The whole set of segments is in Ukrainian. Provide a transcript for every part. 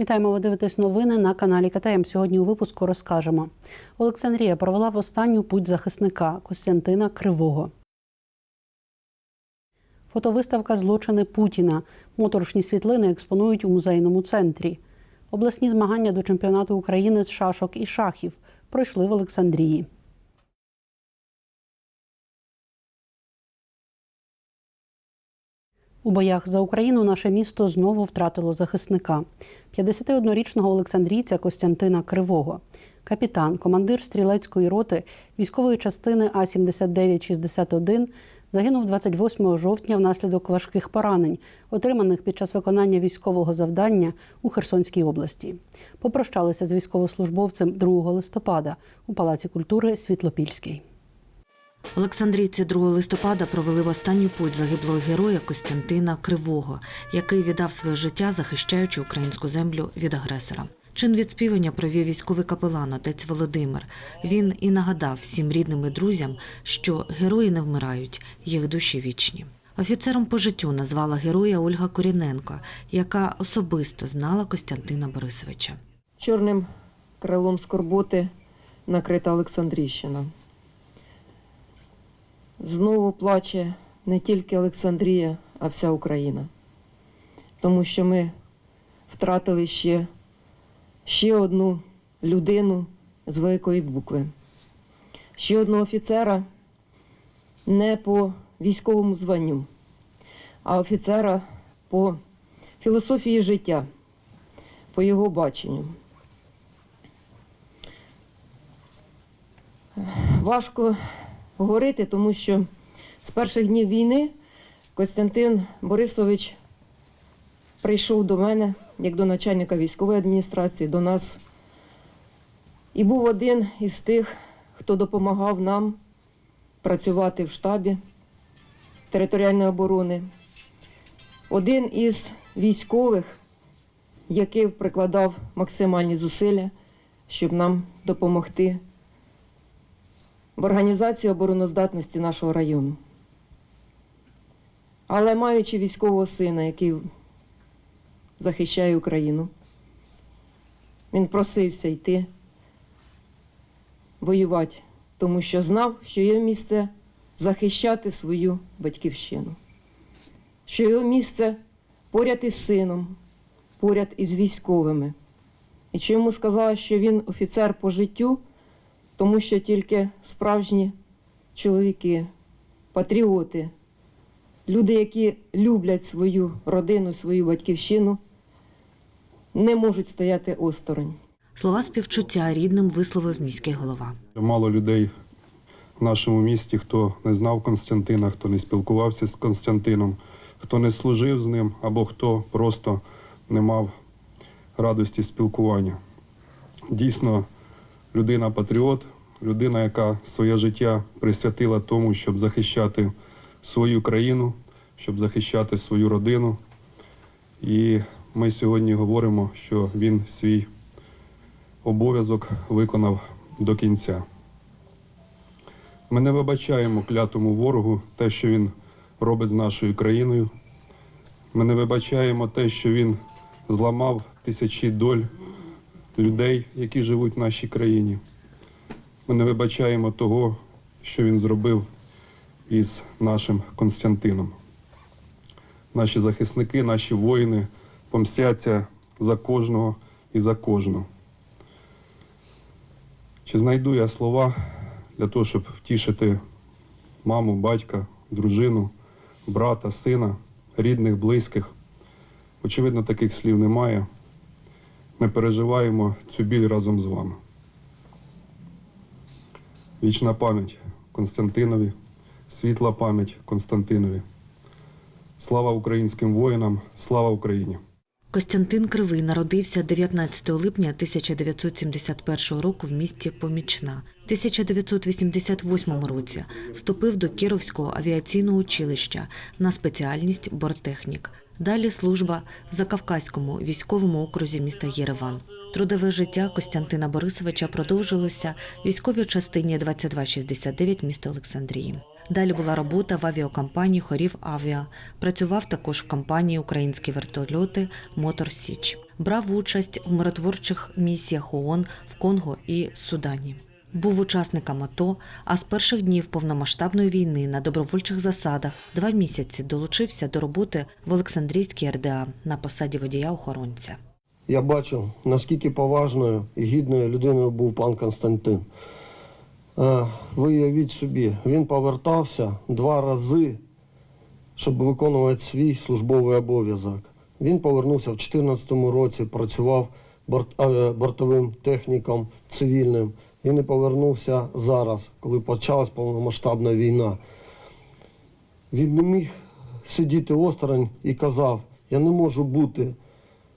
Вітаємо, ви дивитесь новини на каналі КТМ. Сьогодні у випуску розкажемо. Олександрія провела в останню путь захисника Костянтина Кривого. Фотовиставка Злочини Путіна. Моторошні світлини експонують у музейному центрі. Обласні змагання до чемпіонату України з шашок і шахів пройшли в Олександрії. У боях за Україну наше місто знову втратило захисника 51-річного олександрійця Костянтина Кривого. Капітан, командир стрілецької роти військової частини А 7961 загинув 28 жовтня внаслідок важких поранень, отриманих під час виконання військового завдання у Херсонській області. Попрощалися з військовослужбовцем 2 листопада у Палаці культури Світлопільський. Олександрійці 2 листопада провели в останню путь загиблого героя Костянтина Кривого, який віддав своє життя, захищаючи українську землю від агресора. Чин відспівання провів військовий капелан отець Володимир. Він і нагадав всім рідним і друзям, що герої не вмирають, їх душі вічні. Офіцером по життю назвала героя Ольга Коріненко, яка особисто знала Костянтина Борисовича. Чорним крилом скорботи накрита Олександрійщина. Знову плаче не тільки Олександрія, а вся Україна. Тому що ми втратили ще, ще одну людину з великої букви, ще одного офіцера не по військовому званню, а офіцера по філософії життя, по його баченню. Важко говорити, тому що з перших днів війни Костянтин Борисович прийшов до мене як до начальника військової адміністрації, до нас, і був один із тих, хто допомагав нам працювати в штабі територіальної оборони. Один із військових, який прикладав максимальні зусилля, щоб нам допомогти в організації обороноздатності нашого району. Але маючи військового сина, який захищає Україну, він просився йти воювати, тому що знав, що є місце захищати свою батьківщину, що його місце поряд із сином, поряд із військовими. І що йому сказали, що він офіцер по життю тому що тільки справжні чоловіки, патріоти, люди, які люблять свою родину, свою батьківщину, не можуть стояти осторонь. Слова співчуття рідним висловив міський голова. Мало людей в нашому місті, хто не знав Константина, хто не спілкувався з Константином, хто не служив з ним або хто просто не мав радості спілкування. Дійсно, людина-патріот, людина, яка своє життя присвятила тому, щоб захищати свою країну, щоб захищати свою родину. І ми сьогодні говоримо, що він свій обов'язок виконав до кінця. Ми не вибачаємо клятому ворогу те, що він робить з нашою країною. Ми не вибачаємо те, що він зламав тисячі доль людей, які живуть в нашій країні. Ми не вибачаємо того, що він зробив із нашим Константином. Наші захисники, наші воїни помстяться за кожного і за кожну. Чи знайду я слова для того, щоб втішити маму, батька, дружину, брата, сина, рідних, близьких? Очевидно, таких слів немає. Ми переживаємо цю біль разом з вами. Вічна пам'ять Константинові, світла пам'ять Константинові. Слава українським воїнам, слава Україні! Костянтин Кривий народився 19 липня 1971 року в місті Помічна. В 1988 році вступив до Кіровського авіаційного училища на спеціальність борттехнік. Далі служба в Закавказькому військовому окрузі міста Єреван. Трудове життя Костянтина Борисовича продовжилося в військовій частині 2269 міста Олександрії. Далі була робота в авіакомпанії Хорів Авіа. Працював також в компанії Українські вертольоти Мотор Січ. Брав участь в миротворчих місіях ООН в Конго і Судані. Був учасником АТО, а з перших днів повномасштабної війни на добровольчих засадах два місяці долучився до роботи в Олександрійській РДА на посаді водія-охоронця. Я бачу, наскільки поважною і гідною людиною був пан Константин. Е, Ви уявіть собі, він повертався два рази, щоб виконувати свій службовий обов'язок. Він повернувся в 2014 році, працював е, бортовим техніком цивільним. І повернувся зараз, коли почалась повномасштабна війна. Він не міг сидіти осторонь і казав: я не можу бути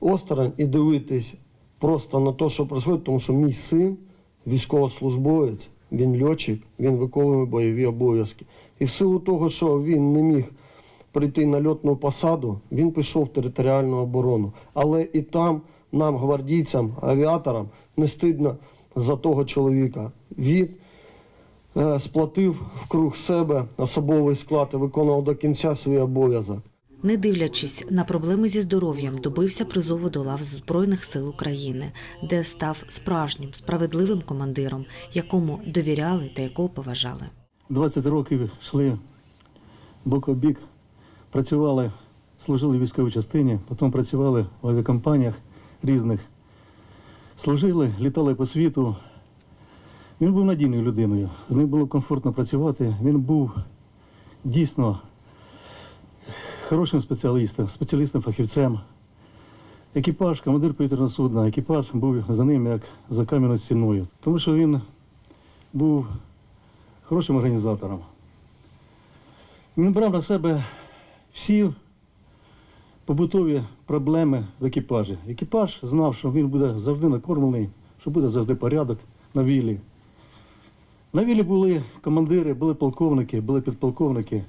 осторонь і дивитись просто на те, що відбувається, тому що мій син військовослужбовець, він льотчик, він виконує бойові обов'язки. І в силу того, що він не міг прийти на льотну посаду, він пішов в територіальну оборону. Але і там нам, гвардійцям, авіаторам, не стидно за того чоловіка. Він е, сплатив в круг себе особовий склад і виконував до кінця свій обов'язок. Не дивлячись на проблеми зі здоров'ям, добився призову до лав Збройних сил України, де став справжнім справедливим командиром, якому довіряли та якого поважали. 20 років йшли бок о бік, працювали, служили в військовій частині, потім працювали в авіакомпаніях різних. Служили, літали по світу. Він був надійною людиною, з ним було комфортно працювати. Він був дійсно хорошим спеціалістом, спеціалістом, фахівцем. Екіпаж, командир повітряного судна, екіпаж був за ним як за кам'яною стіною. Тому що він був хорошим організатором. Він брав на себе всі побутові проблеми в екіпажі. Екіпаж знав, що він буде завжди накормлений, що буде завжди порядок на вілі. На вілі були командири, були полковники, були підполковники,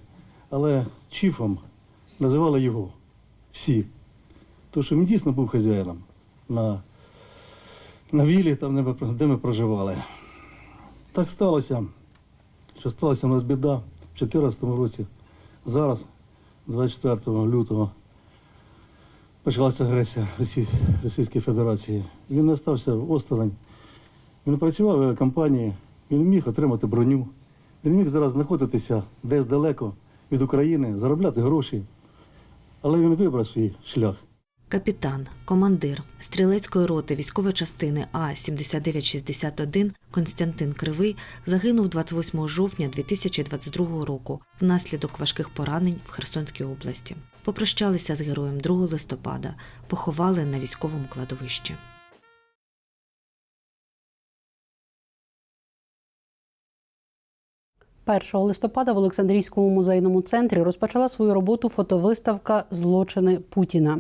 але чіфом називали його всі. Тому що він дійсно був хазяїном на, на вілі, там, де ми, проживали. Так сталося, що сталася у нас біда в 2014 році. Зараз, 24 лютого, почалася агресія Російської Федерації. Він не стався осторонь. Він працював в компанії, він міг отримати броню. Він міг зараз знаходитися десь далеко від України, заробляти гроші. Але він вибрав свій шлях. Капітан, командир стрілецької роти військової частини А 7961 Константин Кривий загинув 28 жовтня 2022 року внаслідок важких поранень в Херсонській області. Попрощалися з героєм 2 листопада, поховали на військовому кладовищі. – 1 листопада в Олександрійському музейному центрі розпочала свою роботу фотовиставка Злочини Путіна.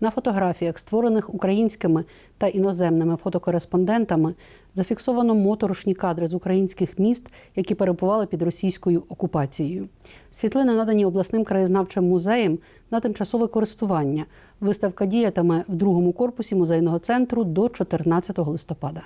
На фотографіях, створених українськими та іноземними фотокореспондентами, зафіксовано моторошні кадри з українських міст, які перебували під російською окупацією. Світлини надані обласним краєзнавчим музеєм на тимчасове користування. Виставка діятиме в другому корпусі музейного центру до 14 листопада.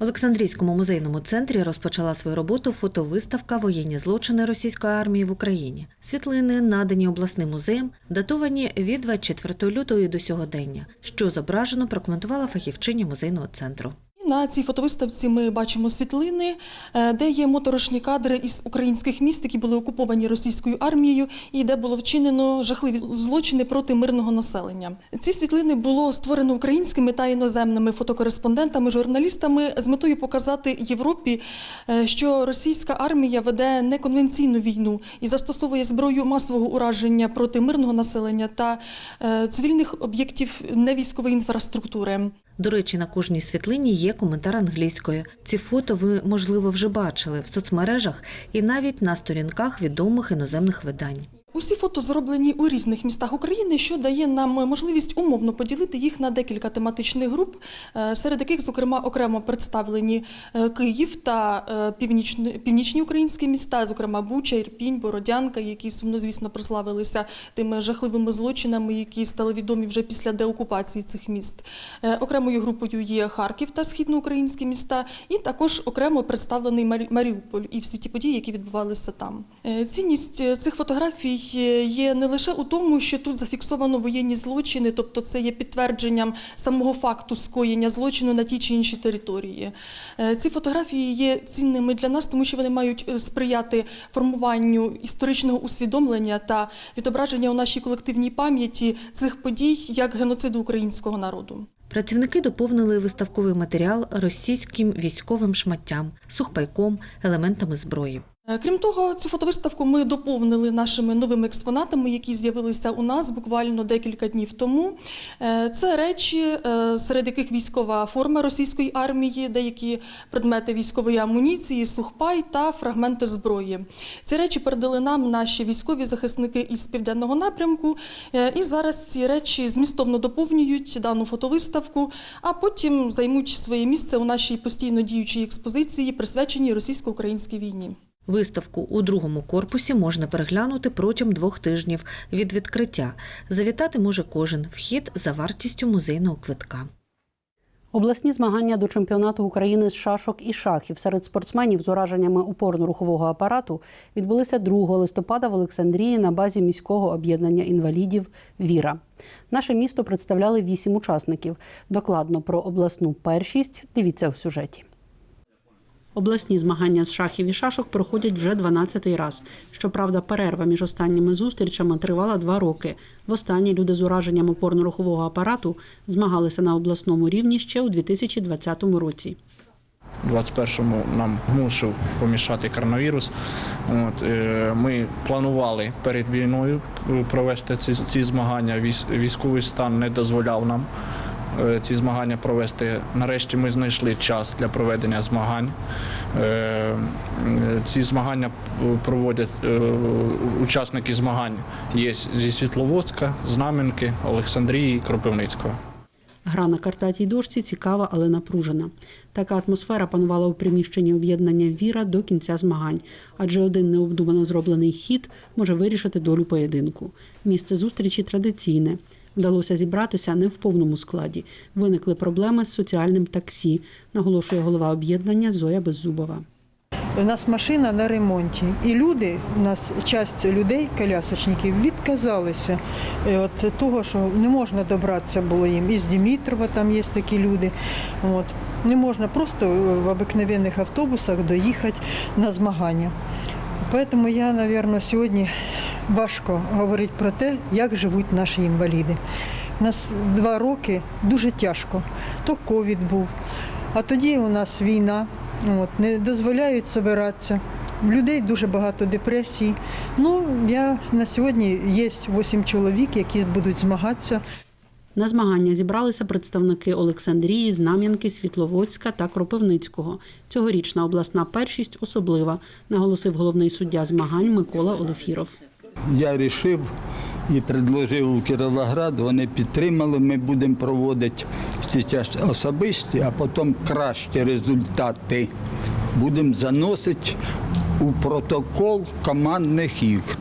Олександрійському музейному центрі розпочала свою роботу фотовиставка Воєнні злочини російської армії в Україні. Світлини, надані обласним музеєм, датовані від 24 лютого до сьогодення, що зображено прокоментувала фахівчиня музейного центру. На цій фотовиставці ми бачимо світлини, е, де є моторошні кадри із українських міст, які були окуповані російською армією, і де було вчинено жахливі злочини проти мирного населення. Ці світлини було створено українськими та іноземними фотокореспондентами, журналістами з метою показати Європі, е, що російська армія веде неконвенційну війну і застосовує зброю масового ураження проти мирного населення та е, цивільних об'єктів невійськової інфраструктури. До речі, на кожній світлині є коментар англійською. Ці фото ви, можливо, вже бачили в соцмережах і навіть на сторінках відомих іноземних видань. Усі фото зроблені у різних містах України, що дає нам можливість умовно поділити їх на декілька тематичних груп, е, серед яких, зокрема, окремо представлені е, Київ та е, північні, українські міста, зокрема Буча, Ірпінь, Бородянка, які сумнозвісно прославилися тими жахливими злочинами, які стали відомі вже після деокупації цих міст. Окремою групою є Харків та східноукраїнські міста, і також окремо представлений Марі- Маріуполь і всі ті події, які відбувалися там. Цінність цих фотографій є не лише у тому, що тут зафіксовано воєнні злочини, тобто це є підтвердженням самого факту скоєння злочину на тій чи іншій території. Е, Ці фотографії є цінними для нас, тому що вони мають е, сприяти формуванню історичного усвідомлення та відображення у нашій колективній пам'яті цих подій як геноциду українського народу. Працівники доповнили виставковий матеріал російським військовим шматтям, сухпайком, елементами зброї. Е, Крім того, цю фотовиставку ми доповнили нашими новими експонатами, які з'явилися у нас буквально декілька днів тому. Е, Це речі, е, серед яких військова форма російської армії, деякі предмети військової амуніції, сухпай та фрагменти зброї. Ці речі передали нам наші військові захисники із південного напрямку. І зараз ці речі змістовно доповнюють дану фотовиставку, а потім займуть своє місце у нашій постійно діючій експозиції, присвяченій російсько-українській війні. Виставку у другому корпусі можна переглянути протягом двох тижнів від відкриття. Завітати може кожен вхід за вартістю музейного квитка. Обласні змагання до чемпіонату України з шашок і шахів серед спортсменів з ураженнями опорно-рухового апарату відбулися 2 листопада в Олександрії на базі міського об'єднання інвалідів Віра. Наше місто представляли вісім учасників. Докладно про обласну першість. Дивіться у сюжеті. Обласні змагання з шахів і шашок проходять вже 12-й раз. Щоправда, перерва між останніми зустрічами тривала два роки. Востаннє люди з ураженням опорно-рухового апарату змагалися на обласному рівні ще у 2020 році. 21-му нам мусив помішати коронавірус. От, е, ми планували перед війною е, провести ці, ці змагання. Військ- Військовий стан не дозволяв нам ці змагання провести. Нарешті ми знайшли час для проведення змагань. Е, е, Ці змагання е, проводять е, учасники змагань є зі Світловодська, Знам'янки, Олександрії, Кропивницького. Гра на картатій дошці цікава, але напружена. Така атмосфера панувала у приміщенні об'єднання Віра до кінця змагань, адже один необдумано зроблений хід може вирішити долю поєдинку. Місце зустрічі традиційне. Вдалося зібратися не в повному складі. Виникли проблеми з соціальним таксі, наголошує голова об'єднання Зоя Беззубова. У нас машина на ремонті, і люди, у нас часть людей, колясочників, відказалися е, от того, що не можна добратися було їм. Із Дімітрова там є такі люди. От. Не можна просто в обикновенних автобусах доїхати на змагання. Тому я, мабуть, сьогодні важко говорити про те, як живуть наші інваліди. У нас два роки дуже тяжко. То ковід був, а тоді у нас війна. От, не дозволяють збиратися. У людей дуже багато депресій. Ну, я на сьогодні є 8 чоловік, які будуть змагатися. На змагання зібралися представники Олександрії, Знам'янки, Світловодська та Кропивницького. Цьогорічна обласна першість особлива, наголосив головний суддя змагань Микола Олефіров. Я вирішив і предложив у Кіровоград, вони підтримали, ми будемо проводити зараз особисті, а потім кращі результати будемо заносити у протокол командних ігр.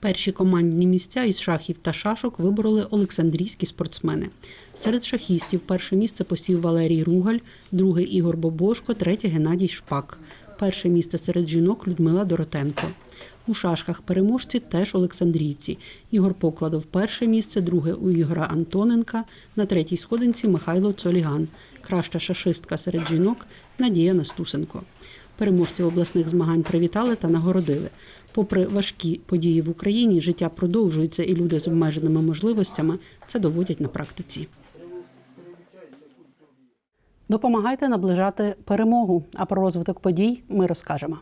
Перші командні місця із шахів та шашок вибороли олександрійські спортсмени. Серед шахістів перше місце посів Валерій Ругаль, друге Ігор Бобошко, третє Геннадій Шпак. Перше місце серед жінок Людмила Доротенко. У шашках переможці теж олександрійці. Ігор Покладов перше місце, друге у Ігора Антоненка, на третій сходинці Михайло Цоліган. Краща шашистка серед жінок Надія Настусенко. Переможців обласних змагань привітали та нагородили. Попри важкі події в Україні, життя продовжується, і люди з обмеженими можливостями це доводять на практиці. Допомагайте наближати перемогу. А про розвиток подій ми розкажемо.